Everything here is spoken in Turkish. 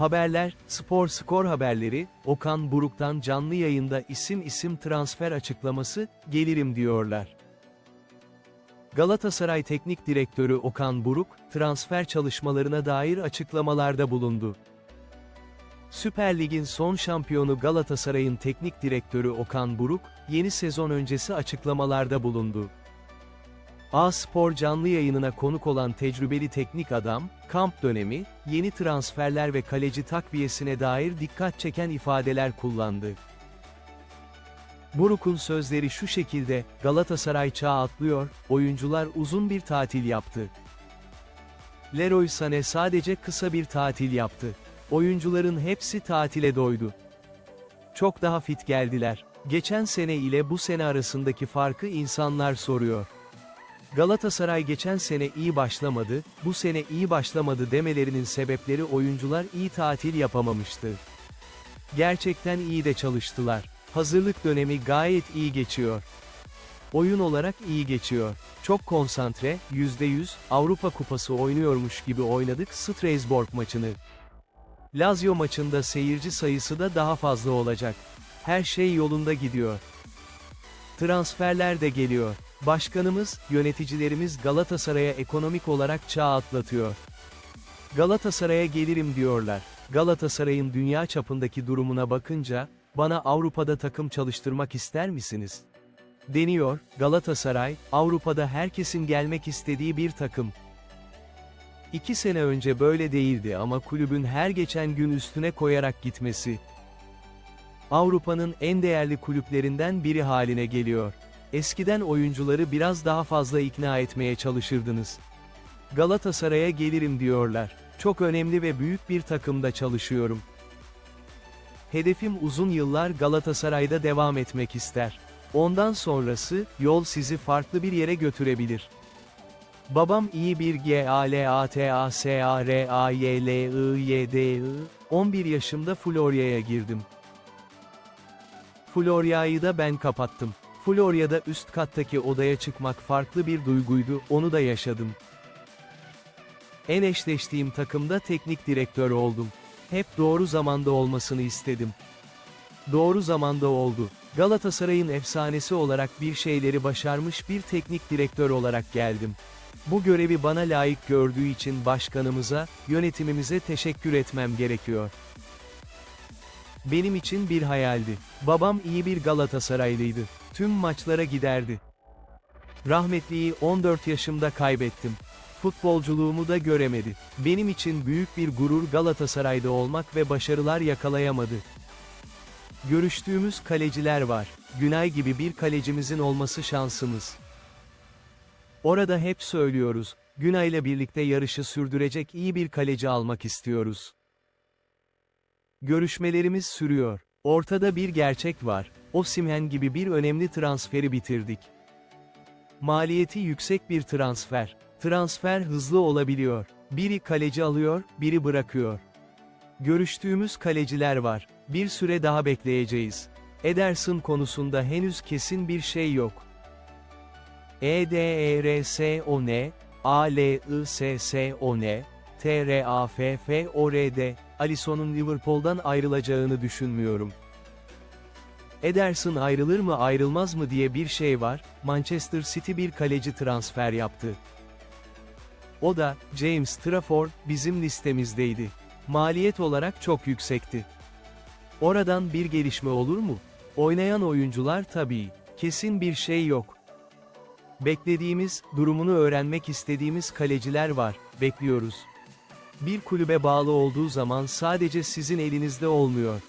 Haberler, spor skor haberleri, Okan Buruk'tan canlı yayında isim isim transfer açıklaması, gelirim diyorlar. Galatasaray Teknik Direktörü Okan Buruk, transfer çalışmalarına dair açıklamalarda bulundu. Süper Lig'in son şampiyonu Galatasaray'ın teknik direktörü Okan Buruk, yeni sezon öncesi açıklamalarda bulundu. A-Spor canlı yayınına konuk olan tecrübeli teknik adam, kamp dönemi, yeni transferler ve kaleci takviyesine dair dikkat çeken ifadeler kullandı. Buruk'un sözleri şu şekilde, Galatasaray çağ atlıyor, oyuncular uzun bir tatil yaptı. Leroy Sané sadece kısa bir tatil yaptı. Oyuncuların hepsi tatile doydu. Çok daha fit geldiler. Geçen sene ile bu sene arasındaki farkı insanlar soruyor. Galatasaray geçen sene iyi başlamadı, bu sene iyi başlamadı demelerinin sebepleri oyuncular iyi tatil yapamamıştı. Gerçekten iyi de çalıştılar. Hazırlık dönemi gayet iyi geçiyor. Oyun olarak iyi geçiyor. Çok konsantre, %100, Avrupa Kupası oynuyormuş gibi oynadık Strasbourg maçını. Lazio maçında seyirci sayısı da daha fazla olacak. Her şey yolunda gidiyor. Transferler de geliyor. Başkanımız, yöneticilerimiz Galatasaray'a ekonomik olarak çağ atlatıyor. Galatasaray'a gelirim diyorlar. Galatasaray'ın dünya çapındaki durumuna bakınca, bana Avrupa'da takım çalıştırmak ister misiniz? Deniyor, Galatasaray, Avrupa'da herkesin gelmek istediği bir takım. İki sene önce böyle değildi ama kulübün her geçen gün üstüne koyarak gitmesi. Avrupa'nın en değerli kulüplerinden biri haline geliyor. Eskiden oyuncuları biraz daha fazla ikna etmeye çalışırdınız. Galatasaray'a gelirim diyorlar. Çok önemli ve büyük bir takımda çalışıyorum. Hedefim uzun yıllar Galatasaray'da devam etmek ister. Ondan sonrası, yol sizi farklı bir yere götürebilir. Babam iyi bir G-A-L-A-T-A-S-A-R-A-Y-L-I-Y-D-I, 11 yaşımda Florya'ya girdim. Florya'yı da ben kapattım. Florya'da üst kattaki odaya çıkmak farklı bir duyguydu, onu da yaşadım. En eşleştiğim takımda teknik direktör oldum. Hep doğru zamanda olmasını istedim. Doğru zamanda oldu. Galatasaray'ın efsanesi olarak bir şeyleri başarmış bir teknik direktör olarak geldim. Bu görevi bana layık gördüğü için başkanımıza, yönetimimize teşekkür etmem gerekiyor. Benim için bir hayaldi. Babam iyi bir Galatasaraylıydı. Tüm maçlara giderdi. Rahmetliyi 14 yaşımda kaybettim. Futbolculuğumu da göremedi. Benim için büyük bir gurur Galatasaray'da olmak ve başarılar yakalayamadı. Görüştüğümüz kaleciler var. Günay gibi bir kalecimizin olması şansımız. Orada hep söylüyoruz, Günay'la birlikte yarışı sürdürecek iyi bir kaleci almak istiyoruz. Görüşmelerimiz sürüyor. Ortada bir gerçek var. Osimhen gibi bir önemli transferi bitirdik. Maliyeti yüksek bir transfer. Transfer hızlı olabiliyor. Biri kaleci alıyor, biri bırakıyor. Görüştüğümüz kaleciler var. Bir süre daha bekleyeceğiz. Ederson konusunda henüz kesin bir şey yok. E E-D-E-R-S-O-N, A-L-I-S-S-O-N, T-R-A-F-F-O-R-D, Alisson'un Liverpool'dan ayrılacağını düşünmüyorum. Ederson ayrılır mı ayrılmaz mı diye bir şey var, Manchester City bir kaleci transfer yaptı. O da, James Trafford, bizim listemizdeydi. Maliyet olarak çok yüksekti. Oradan bir gelişme olur mu? Oynayan oyuncular tabii, kesin bir şey yok. Beklediğimiz, durumunu öğrenmek istediğimiz kaleciler var, bekliyoruz. Bir kulübe bağlı olduğu zaman sadece sizin elinizde olmuyor.